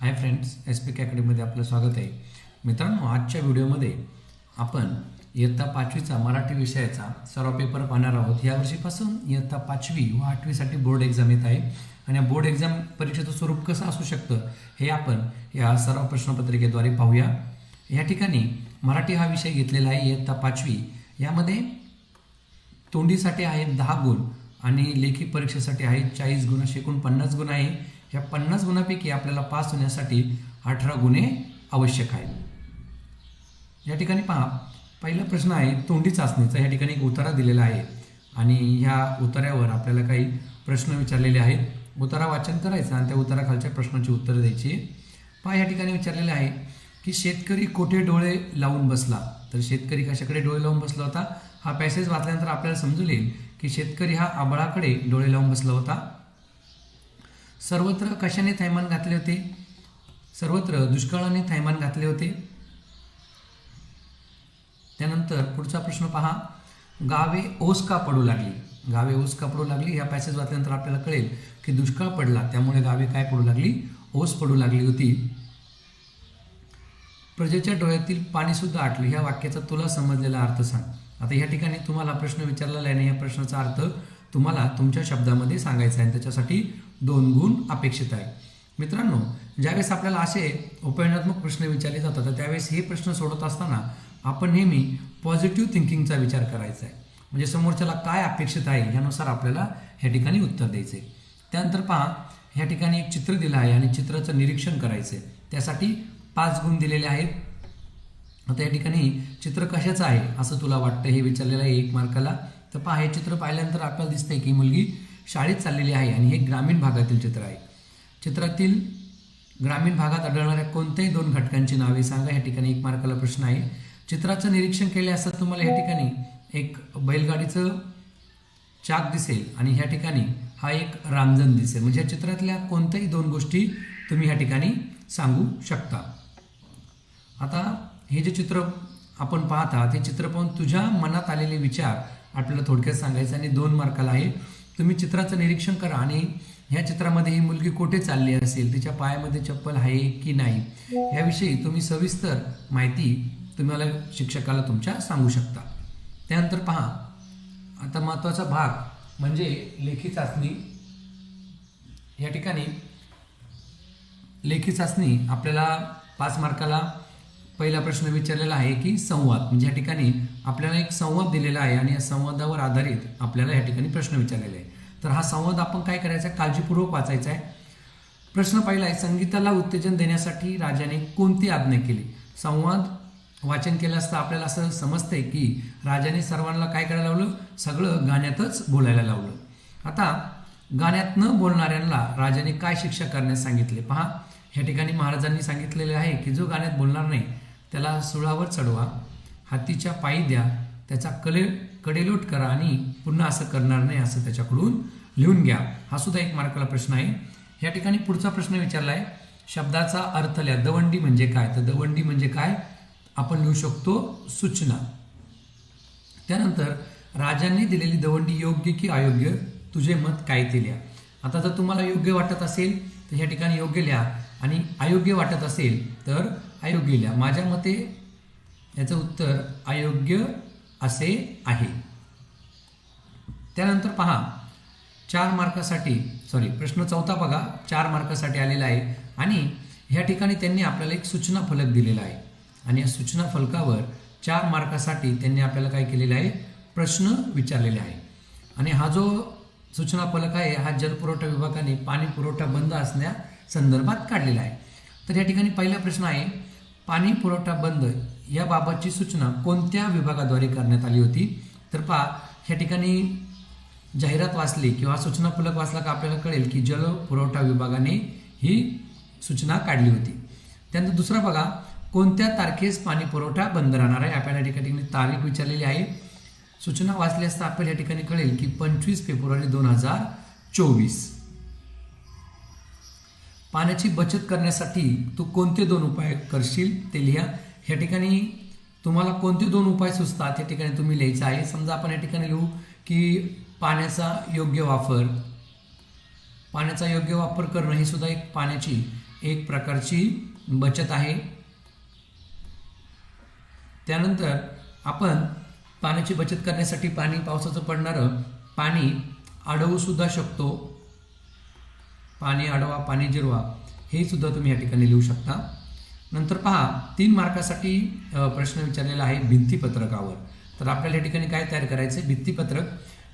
Hi friends S P K अकॅडमीमध्ये आपलं स्वागत आहे. मित्रांनो आजच्या व्हिडिओमध्ये आपण इयत्ता पाचवीचा मराठी विषयाचा सर्व पेपर पाहणार आहोत. यावर्षीपासून इयत्ता पाचवी व आठवीसाठी बोर्ड एक्झाम येत आहे आणि या बोर्ड एक्झाम परीक्षेचं स्वरूप कसं असू शकतं हे आपण या सर्व प्रश्नपत्रिकेद्वारे पाहूया. या ठिकाणी मराठी हा विषय घेतलेला आहे इयत्ता पाचवी. यामध्ये तोंडीसाठी आहेत दहा गुण आणि लेखी परीक्षेसाठी आहे चाळीस गुण असे एकूण पन्नास गुण आहे. या पन्नास गुणापैकी आपल्याला पास होण्यासाठी अठरा गुन्हे आवश्यक आहेत. या ठिकाणी पहा पहिला प्रश्न आहे तोंडी चाचणीचा. या ठिकाणी एक उतारा दिलेला आहे. आणि ह्या उतार्यावर आपल्याला काही प्रश्न विचारलेले आहेत. उतारा वाचन करायचं आणि त्या उताराखालच्या प्रश्नाची उत्तरं द्यायची. पहा या ठिकाणी विचारलेलं आहे की शेतकरी कोठे डोळे लावून बसला? तर शेतकरी कशाकडे डोळे लावून बसला होता? हा पॅसेज वाचल्यानंतर आपल्याला समजून येईल की शेतकरी हा आबळाकडे डोळे लावून बसला होता. सर्वत्र कशाने थैमान घातले होते? सर्वत्र दुष्काळाने थैमान घातले होते. त्यानंतर पुढचा प्रश्न पहा. गावे ओस का पडू लागली? गावे ओस का पडू लागली? या पॅसेज वाचल्यानंतर आपल्याला कळेल की दुष्काळ पडला त्यामुळे गावे काय पडू लागली? ओस पडू लागली होती. प्रजेच्या डोळ्यातील पाणीसुद्धा आटले. ह्या वाक्याचा तुला समजलेला अर्थ सांग. आता या ठिकाणी तुम्हाला प्रश्न विचारलेला आहे आणि या प्रश्नाचा अर्थ तुम्हाला तुमच्या शब्दामध्ये सांगायचा आहे. त्याच्यासाठी दोन गुण अपेक्षित आहे. मित्रांनो ज्यावेळेस आपल्याला असे उपयोजनात्मक प्रश्न विचारले जातात तर त्यावेळेस हे प्रश्न सोडत असताना आपण नेहमी पॉझिटिव्ह थिंकिंगचा विचार करायचा आहे. म्हणजे समोरच्याला काय अपेक्षित आहे यानुसार आपल्याला ह्या ठिकाणी उत्तर द्यायचं आहे. त्यानंतर पहा ह्या ठिकाणी एक चित्र दिलं आहे आणि चित्राचं निरीक्षण करायचं आहे. त्यासाठी पाच गुण दिलेले आहेत. आता या ठिकाणी चित्र कशाचं आहे असं तुला वाटतं हे विचारलेलं आहे एक मार्काला. तर पहा हे चित्र पाहिल्यानंतर आपल्याला दिसतंय की मुलगी शाळेत चाललेली आहे आणि हे ग्रामीण भागातील चित्र आहे. चित्रातील ग्रामीण भागात आढळणाऱ्या कोणत्याही दोन घटकांची नावे सांगा. या ठिकाणी एक मार्काला प्रश्न आहे. चित्राचं निरीक्षण केले असता तुम्हाला या ठिकाणी एक बैलगाडीचं चाक दिसेल आणि ह्या ठिकाणी हा एक रांजण दिसेल. म्हणजे या चित्रातल्या कोणत्याही दोन गोष्टी तुम्ही ह्या ठिकाणी सांगू शकता. आता हे जे चित्र आपण पाहता ते हे चित्र पाहून तुझ्या मनात आलेले विचार आपल्याला थोडक्यात सांगायचं आणि दोन मार्काला आहे. तुम्ही चित्राचं निरीक्षण करा आणि ह्या चित्रामध्ये ही मुलगी कुठे चालली असेल तिच्या पायामध्ये चप्पल आहे की नाही याविषयी तुम्ही सविस्तर माहिती तुम्हाला शिक्षकाला तुमच्या सांगू शकता. त्यानंतर पहा आता महत्त्वाचा भाग म्हणजे लेखी चाचणी. या ठिकाणी लेखी चाचणी आपल्याला पाच मार्काला पहिला प्रश्न विचारलेला आहे की संवाद म्हणजे या ठिकाणी आपल्याला एक संवाद दिलेला आहे आणि या संवादावर आधारित आपल्याला या ठिकाणी प्रश्न विचारलेला आहे. तर हा संवाद आपण काय करायचा? आहे काळजीपूर्वक वाचायचा आहे. प्रश्न पहिला आहे संगीताला उत्तेजन देण्यासाठी राजाने कोणती आज्ञा केली? संवाद वाचन केलं असता आपल्याला असं समजतंय की राजाने सर्वांना काय करायला लावलं? सगळं गाण्यातच बोलायला लावलं. आता गाण्यात न बोलणाऱ्यांना राजाने काय शिक्षा करण्यास सांगितले? पहा ह्या ठिकाणी महाराजांनी सांगितलेले आहे की जो गाण्यात बोलणार नाही त्याला सुळावर चढवा हातीच्या पायी द्या त्याचा कले कडेलोट करा आणि पुन्हा असं करणार नाही असं त्याच्याकडून लिहून घ्या. हा सुद्धा एक मार्काला प्रश्न आहे. या ठिकाणी पुढचा प्रश्न विचारला आहे शब्दाचा अर्थ लिहा. दवंडी म्हणजे काय? तर दवंडी म्हणजे काय? आपण लिहू शकतो सूचना. त्यानंतर राजांनी दिलेली दवंडी योग्य की अयोग्य? तुझे मत काय ते लिहा. आता जर तुम्हाला योग्य वाटत असेल तर ह्या ठिकाणी योग्य लिहा. आणि अयोग्य वाटत असेल तर अयोग्य लिहा माझ्या मते याचं उत्तर अयोग्य असे आहे. त्यानंतर पहा चार मार्कासाठी सॉरी प्रश्न चौथा बघा चार मार्कासाठी आलेला आहे आणि ह्या ठिकाणी त्यांनी आपल्याला एक सूचना फलक दिलेला आहे. आणि या सूचना फलकावर चार मार्कासाठी त्यांनी आपल्याला काय केलेलं आहे? प्रश्न विचारलेले आहे. आणि हा जो सूचना फलक आहे हा जलपुरवठा विभागाने पाणी पुरवठा बंद असण्या संदर्भात काढलेला आहे. तर या ठिकाणी पहिला प्रश्न आहे पाणी पुरवठा बंद याबाबतची सूचना कोणत्या विभागाद्वारे करण्यात आली होती? तर पहा ह्या ठिकाणी जाहिरात वाचली किंवा सूचना फलक वाचला का आपल्याला कळेल की जल पुरवठा विभागाने ही सूचना काढली होती. त्यानंतर दुसरा बघा कोणत्या तारखेस पाणी पुरवठा बंद राहणार आहे? आपल्याला या ठिकाणी तारीख विचारलेली आहे. सूचना वाचली असता आपल्याला या ठिकाणी कळेल की पंचवीस फेब्रुवारी दोन हजार चोवीस. पाण्याची बचत करण्यासाठी तू कोणते दोन उपाय करशील ते लिहा. ह्या ठिकाणी तुम्हाला कोणते दोन उपाय सुचतात या ठिकाणी तुम्ही लिहायचं आहे. समजा आपण या ठिकाणी लिहू की पाण्याचा योग्य वापर. पाण्याचा योग्य वापर करणं ही सुद्धा एक पाण्याची एक प्रकारची बचत आहे. त्यानंतर आपण पाण्याची बचत करण्यासाठी पाणी पावसाचं पडणारं पाणी अडवू सुद्धा शकतो. पाणी अडवा पाणी जिरवा हे सुद्धा तुम्ही या ठिकाणी लिहू शकता. नंतर पहा तीन मार्कासाठी प्रश्न विचारलेला आहे भित्तीपत्रकावर. तर आपल्याला या ठिकाणी काय तयार करायचं आहे भित्तीपत्रक.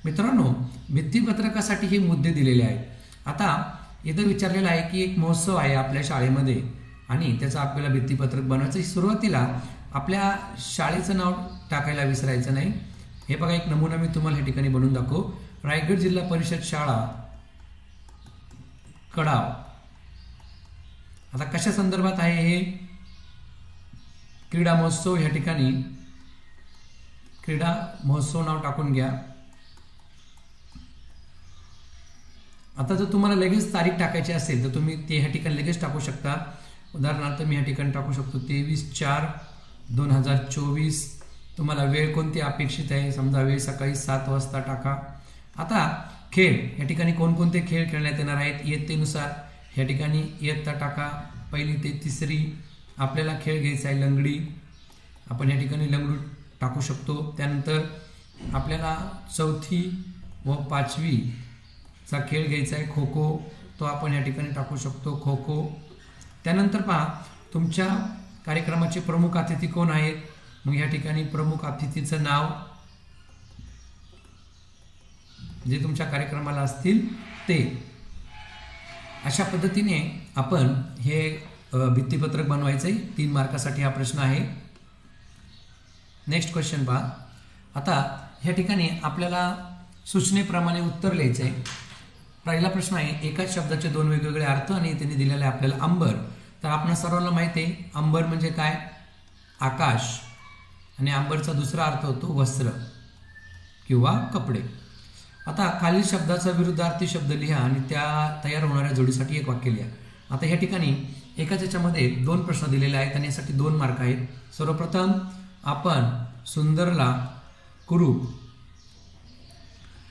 मित्रांनो भित्तीपत्रकासाठी हे मुद्दे दिलेले आहेत. आता इथं विचारलेलं आहे की एक महोत्सव आहे आपल्या शाळेमध्ये आणि त्याचं आपल्याला भित्तीपत्रक बनवायचं सुरुवातीला आपल्या शाळेचं नाव टाकायला विसरायचं नाही. हे बघा एक नमुना मी तुम्हाला या ठिकाणी बनवून दाखव. रायगड जिल्हा परिषद शाळा कडाव. आता कशा संदर्भात आहे हे? क्रीडा महोत्सव या ठिकाणी. क्रीडा महोत्सव नाव टाकून घ्या. आता जर तुम्हाला लगेच तारीख टाकायची असेल तर तुम्ही ते ह्या ठिकाणी लगेच टाकू शकता. उदाहरणार्थ मी ह्या ठिकाणी टाकू शकतो तेवीस चार दोन हजार चोवीस. तुम्हाला वेळ कोणती अपेक्षित आहे? समजा वेळ सकाळी सात वाजता टाका. आता खेळ या ठिकाणी कोणकोणते खेळ खेळण्यात येणार आहेत इयत्तेनुसार या ठिकाणी इयत्ता टाका पहिली ते तिसरी आपल्याला खेळ घ्यायचा आहे लंगडी. आपण या ठिकाणी लंगडू टाकू शकतो. त्यानंतर आपल्याला चौथी व पाचवीचा खेळ घ्यायचा आहे खो खो तो आपण या ठिकाणी टाकू शकतो खो खो त्यानंतर पहा तुमच्या कार्यक्रमाचे प्रमुख अतिथी कोण आहेत? मग या ठिकाणी प्रमुख अतिथीचं नाव जे तुमच्या कार्यक्रमाला असतील ते. अशा पद्धतीने आपण हे भित्तीपत्रक बनवायचं आहे तीन मार्कासाठी हा प्रश्न आहे. नेक्स्ट क्वेश्चन पहा. आता ह्या ठिकाणी आपल्याला सूचनेप्रमाणे उत्तर लिहायचं आहे पहिला प्रश्न आहे एकाच शब्दाचे दोन वेगवेगळे अर्थ आणि त्यांनी दिलेले आहे आपल्याला अंबर. तर आपण सर्वांना माहिती आहे अंबर म्हणजे काय? आकाश. आणि अंबरचा दुसरा अर्थ होतो वस्त्र किंवा कपडे. आता खालील शब्दाचा विरुद्धार्थी शब्द लिहा आणि त्या तयार होणाऱ्या जोडीसाठी एक वाक्य लिहा. आता ह्या ठिकाणी एकाच याच्यामध्ये दोन प्रश्न दिलेले आहेत आणि यासाठी दोन मार्क आहेत. सर्वप्रथम आपण सुंदरला कुरूप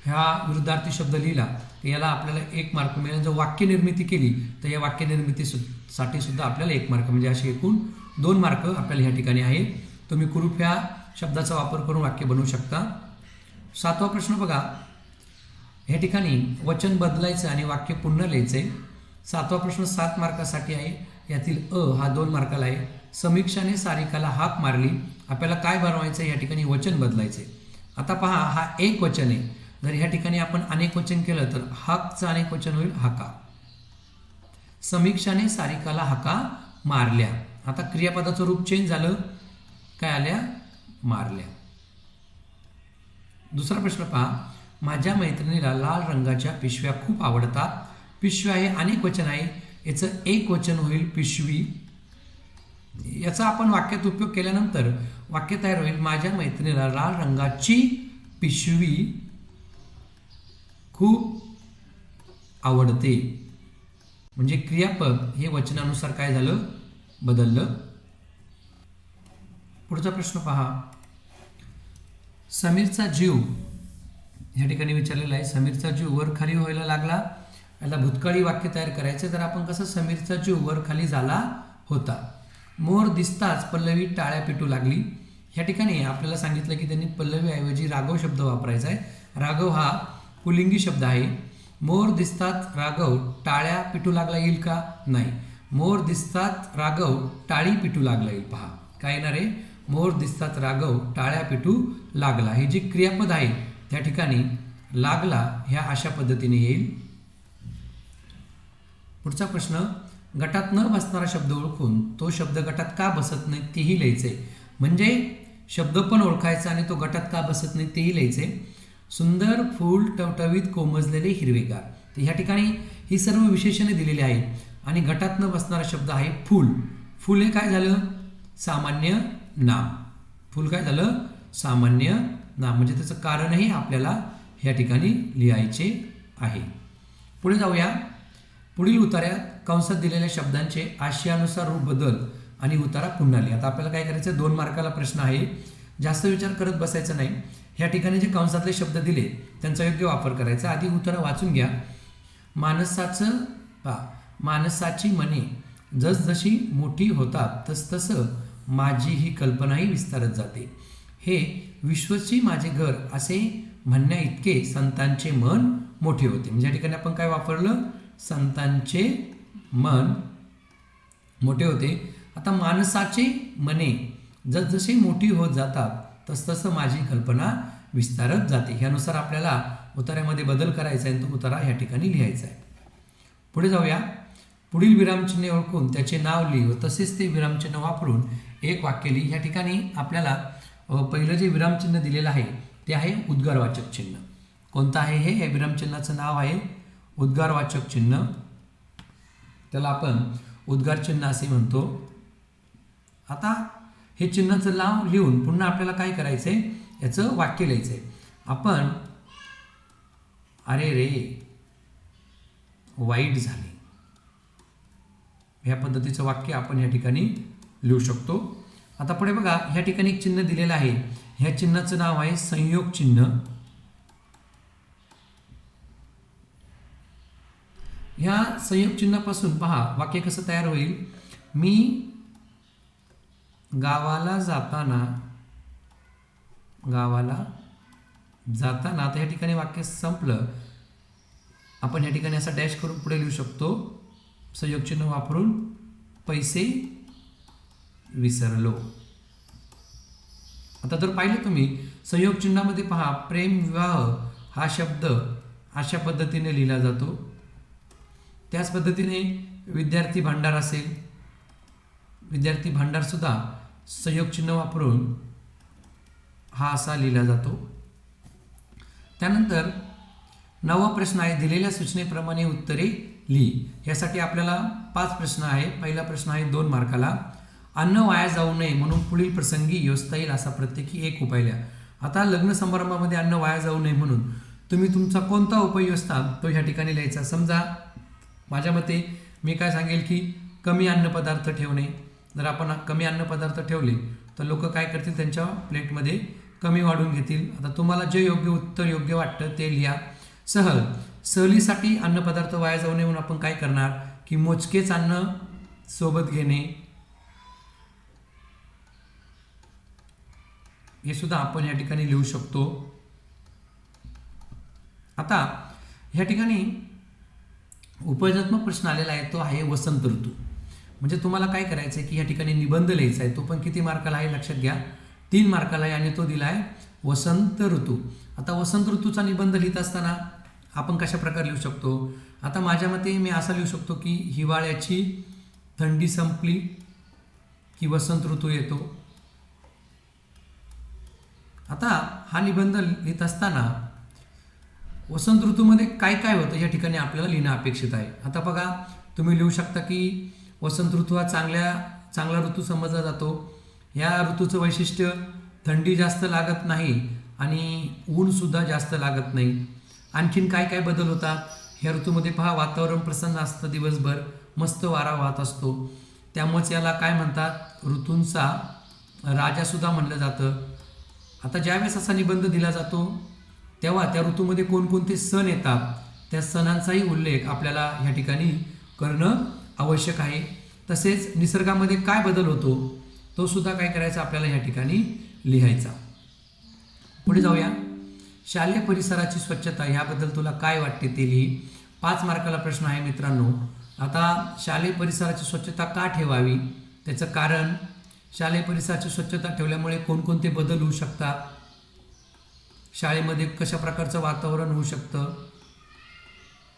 ह्या विरुद्धार्थी शब्द लिहिला तर याला आपल्याला एक मार्क मिळेल. जर वाक्य निर्मिती केली तर या वाक्य निर्मिती सु- साठी सुद्धा आपल्याला एक मार्क म्हणजे असे एकूण दोन मार्क आपल्याला ह्या ठिकाणी आहे तुम्ही कुरूप ह्या शब्दाचा वापर करून वाक्य बनवू शकता. सातवा प्रश्न बघा. ह्या ठिकाणी वचन बदलायचं आणि वाक्य पुन्हा लिहायचंय. सातवा प्रश्न सात मार्कासाठी आहे. यातील अ हा दोन मार्काला आहे. समीक्षाने सारिकाला हाक मारली. आपल्याला काय बनवायचं या ठिकाणी वचन बदलायचे आता पहा हा एक वचन आहे. जर ह्या ठिकाणी आपण अनेक वचन केलं तर हाकचं अनेक वचन होईल हाका. समीक्षाने सारिकाला हाका मारल्या. आता क्रियापदाचं रूप चेंज झालं. काय आल्या? मारल्या. दुसरा प्रश्न पहा. माझ्या मैत्रिणीला लाल रंगाच्या पिशव्या खूप आवडतात. पिशव्या हे अनेक वचन आहे. याचं एक वचन होईल पिशवी. याचा आपण वाक्यात उपयोग केल्यानंतर वाक्य तयार होईल माझ्या मैत्रिणीला लाल रंगाची पिशवी खूप आवडते. म्हणजे क्रियापद हे वचनानुसार काय झालं? बदललं. पुढचा प्रश्न पहा. समीरचा जीव या ठिकाणी विचारलेला आहे समीरचा जीव वर खाली व्हायला लागला. याला भूतकाळी वाक्य तयार करायचं तर आपण कसं समीरचा जीव वर खाली झाला होता? मोर दिसताच पल्लवी टाळ्या पिटू लागली. या ठिकाणी आपल्याला सांगितलं की त्यांनी पल्लवीऐवजी राघव शब्द वापरायचा आहे. राघव हा पुलिंगी शब्द आहे. मोर दिसतात राघव टाळ्या पिटू लागला येईल का? नाही. मोर दिसतात राघव टाळी पिटू लागला येईल. पहा काय येणार आहे? मोर दिसतात राघव टाळ्या पिटू लागला. हे जे क्रियापद आहे त्या ठिकाणी लागला ह्या अशा पद्धतीने येईल. पुढचा प्रश्न गटात न बसणारा शब्द ओळखून तो शब्द गटात का बसत नाही तेही लिहायचे. म्हणजे शब्द पण ओळखायचा आणि तो गटात का बसत नाही तेही लिहायचे. सुंदर फूल टवटवीत कोमजलेले हिरवेगार. तर ह्या ठिकाणी ही सर्व विशेषणे दिलेली आहे आणि गटात न बसणारा शब्द आहे फूल. फूल हे काय झालं? सामान्य नाम. फूल काय झालं? सामान्य ना म्हणजे त्याचं कारणही आपल्याला ह्या ठिकाणी लिहायचे आहे. पुढे जाऊया. पुढील उतार्यात कंसात दिलेल्या शब्दांचे आशयानुसार रूप बदल आणि उतारा पुन्हा लिहा. आता आपल्याला काय करायचं दोन मार्काला प्रश्न आहे. जास्त विचार करत बसायचा नाही. ह्या ठिकाणी जे कंसातले शब्द दिले त्यांचा योग्य वापर करायचा. आधी उतारा वाचून घ्या. मानसाचं पा मानसाची मने जसजशी मोठी होतात तसतसं माझी ही कल्पनाही विस्तारत जाते. हे विश्वची माझे घर असे म्हणण्या इतके संतांचे मन मोठे होते. म्हणजे या ठिकाणी आपण काय वापरलं? संतांचे मन मोठे होते. आता माणसाचे मने जसजशी मोठी होत जातात तसतसं माझी कल्पना विस्तारत जाते. ह्यानुसार आपल्याला उतार्यामध्ये बदल करायचा आहे तो उतारा ह्या ठिकाणी लिहायचा आहे. पुढे जाऊया. पुढील विरामचिन्हे ओळखून त्याचे नाव लिही. व तसेच ते विरामचिन्ह वापरून एक वाक्य लिही. ह्या ठिकाणी आपल्याला पहिलं जे विरामचिन्ह दिलेलं आहे ते आहे उद्गारवाचक चिन्ह. कोणतं आहे हे? या विरामचिन्हाचं नाव आहे उद्गारवाचक चिन्ह. त्याला आपण उद्गार चिन्ह असे म्हणतो. आता हे चिन्हाचं नाव लिहून पुन्हा आपल्याला काय करायचं आहे याचं वाक्य लिहायचं आहे आपण अरे रे वाईट झाले. ह्या पद्धतीचं वाक्य आपण या ठिकाणी लिहू शकतो. आता पुढे बघा ह्या ठिकाणी एक चिन्ह दिलेलं आहे. ह्या चिन्हाचं नाव आहे संयोग चिन्ह. ह्या संयोग चिन्हापासून पहा वाक्य कसं तयार होईल? मी गावाला जाताना गावाला जाताना आता या ठिकाणी वाक्य संपलं. आपण या ठिकाणी असा डॅश करून पुढे लिहू शकतो. संयोग चिन्ह वापरून पैसे विसरलो. आता जर पाहिलं तुम्ही संयोग चिन्हामध्ये पहा प्रेम विवाह हा शब्द अशा पद्धतीने लिहिला जातो. त्याच पद्धतीने विद्यार्थी भांडार असेल. विद्यार्थी भांडारसुद्धा संयोग चिन्ह वापरून हा असा लिहिला जातो. त्यानंतर नवा प्रश्न आहे दिलेल्या सूचनेप्रमाणे उत्तरे लिही. यासाठी आपल्याला पाच प्रश्न आहे पहिला प्रश्न आहे दोन मार्काला. अन्न वाया जाऊ नये म्हणून पुढील प्रसंगी योजता येईल असा प्रत्येकी एक उपाय लिहा. आता लग्न समारंभामध्ये अन्न वाया जाऊ नये म्हणून तुम्ही तुमचा कोणता उपाय योजता तो ह्या ठिकाणी लिहायचा. समजा माझ्या मते मी काय सांगेल की कमी अन्नपदार्थ ठेवणे. जर आपण कमी अन्नपदार्थ ठेवले तर लोक काय करतील? त्यांच्या प्लेटमध्ये कमी वाढून घेतील. आता तुम्हाला जे योग्य उत्तर योग्य वाटतं ते लिहा. सहल सहलीसाठी अन्नपदार्थ वाया जाऊ नये म्हणून आपण काय करणार? की मोजकेच अन्न सोबत घेणे. हे सुद्धा आपण या ठिकाणी लिहू शकतो. आता ह्या ठिकाणी उपयोगात्मक प्रश्न आलेला आहे तो आहे वसंत ऋतू. म्हणजे तुम्हाला काय करायचं आहे की या ठिकाणी निबंध लिहायचा आहे तो पण किती मार्काला आहे लक्षात घ्या. तीन मार्काला आहे आणि तो दिला आहे वसंत ऋतू. आता वसंत ऋतूचा निबंध लिहित असताना आपण कशा प्रकारे लिहू शकतो? आता माझ्या मते मी असा लिहू शकतो की हिवाळ्याची थंडी संपली की वसंत ऋतू येतो. आता हा निबंध लिहित असताना वसंत ऋतूमध्ये काय काय होतं या ठिकाणी आपल्याला लिहिणं अपेक्षित आहे? आता बघा तुम्ही लिहू शकता की वसंत ऋतू हा चांगल्या चांगला ऋतू समजला जातो. या ऋतूचं वैशिष्ट्य थंडी जास्त लागत नाही आणि ऊनसुद्धा जास्त लागत नाही. आणखीन काय काय बदल होतात? ह्या ऋतूमध्ये पहा वातावरण प्रसन्न असतं दिवसभर मस्त वारा वाहत असतो. त्यामुळेच याला काय म्हणतात? ऋतूंचा राजासुद्धा म्हणलं जातं. आता ज्यावेळेस असा निबंध दिला जातो तेव्हा त्या ऋतूमध्ये कोणकोणते सण येतात त्या सणांचाही उल्लेख आपल्याला ह्या ठिकाणी करणं आवश्यक आहे. तसेच निसर्गामध्ये काय बदल होतो तो सुद्धा काय करायचा आपल्याला ह्या ठिकाणी लिहायचा. पुढे जाऊया. शालेय परिसराची स्वच्छता ह्याबद्दल तुला काय वाटते ते लिही. पाच मार्काला प्रश्न आहे मित्रांनो. आता शालेय परिसराची स्वच्छता का ठेवावी? त्याचं कारण? शालेय परिसराची स्वच्छता ठेवल्यामुळे कोणकोणते बदल होऊ शकतात? शाळेमध्ये कशा प्रकारचं वातावरण होऊ शकतं?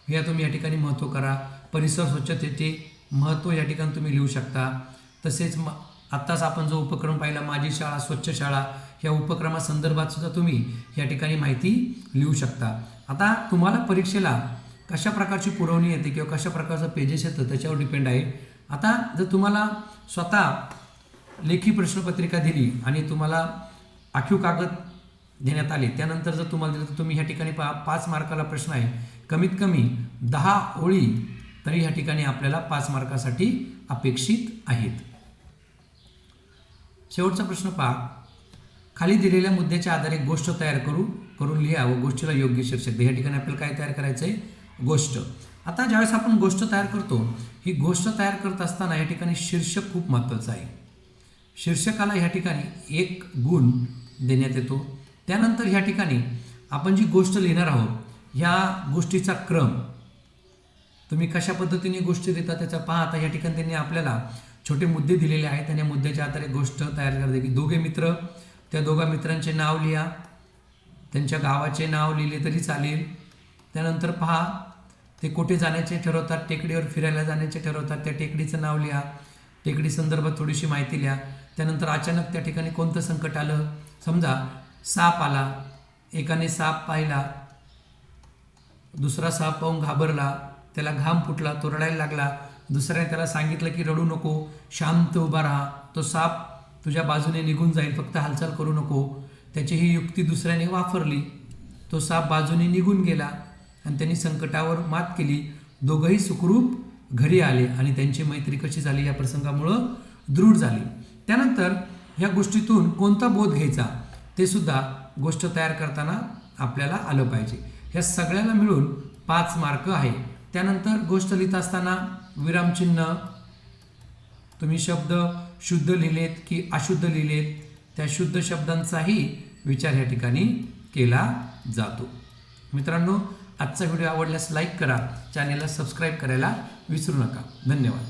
हे तुम्ही या ठिकाणी महत्त्व करा. परिसर स्वच्छतेचे महत्त्व या ठिकाणी तुम्ही लिहू शकता. तसेच म आत्ताच आपण जो उपक्रम पाहिला माझी शाळा स्वच्छ शाळा ह्या उपक्रमासंदर्भात सुद्धा तुम्ही या ठिकाणी माहिती लिहू शकता. आता तुम्हाला परीक्षेला कशा प्रकारची पुरवणी येते किंवा कशा प्रकारचं पेजेस येतं त्याच्यावर डिपेंड आहे. आता जर तुम्हाला स्वतः लेखी प्रश्नपत्रिका दिली आणि तुम्हाला आखीव कागद देण्यात आले. त्यानंतर जर तुम्हाला दिलं तर तुम्ही ह्या ठिकाणी पहा पाच मार्काला प्रश्न आहे. कमीत कमी दहा ओळी तरी ह्या ठिकाणी आपल्याला पाच मार्कासाठी अपेक्षित आहेत. शेवटचा प्रश्न पहा. खाली दिलेल्या मुद्द्याच्या आधारे गोष्ट तयार करू करून लिहा व गोष्टीला योग्य शीर्षक या ह्या ठिकाणी आपल्याला काय तयार करायचं आहे गोष्ट. आता ज्यावेळेस आपण गोष्ट तयार करतो ही गोष्ट तयार करत असताना या ठिकाणी शीर्षक खूप महत्त्वाचं आहे. शीर्षकाला ह्या ठिकाणी एक गुण देण्यात येतो. त्यानंतर ह्या ठिकाणी आपण जी गोष्ट लिहिणार आहोत ह्या गोष्टीचा क्रम. तुम्ही कशा पद्धतीने गोष्टी देता त्याचा पहा. आता या ठिकाणी त्यांनी आपल्याला छोटे मुद्दे दिलेले आहेत आणि या मुद्द्याच्या आधारे गोष्ट तयार करते की दोघे मित्र त्या दोघा मित्रांचे नाव लिहा. त्यांच्या गावाचे नाव लिहिले तरी चालेल. त्यानंतर पहा ते कुठे जाण्याचे ठरवतात? टेकडीवर फिरायला जाण्याचे ठरवतात. त्या टेकडीचं नाव लिहा. टेकडी संदर्भात थोडीशी माहिती लिहा. त्यानंतर अचानक त्या ठिकाणी कोणतं संकट आलं? समजा साप आला. एकाने साप पाहिला. दुसरा साप पाहून घाबरला. त्याला घाम फुटला तो रडायला लागला. दुसऱ्याने त्याला सांगितलं की रडू नको. शांत उभा राहा. तो साप तुझ्या बाजूने निघून जाईल. फक्त हालचाल करू नको. त्याची ही युक्ती दुसऱ्याने वापरली. तो साप बाजूने निघून गेला आणि त्यांनी संकटावर मात केली. दोघंही सुखरूप घरी आले आणि त्यांची मैत्री कशी झाली या प्रसंगामुळं दृढ झाली. त्यानंतर ह्या गोष्टीतून कोणता बोध घ्यायचा ते सुद्धा गोष्ट तयार करताना आपल्याला आलं पाहिजे. ह्या सगळ्याला मिळून पाच मार्क आहे. त्यानंतर गोष्ट लिहित असताना विरामचिन्ह तुम्ही शब्द शुद्ध लिहिलेत की अशुद्ध लिहिलेत त्या शुद्ध शब्दांचाही विचार या ठिकाणी केला जातो. मित्रांनो आजचा व्हिडिओ आवडल्यास लाईक करा चॅनेलला सबस्क्राईब करायला विसरू नका. धन्यवाद.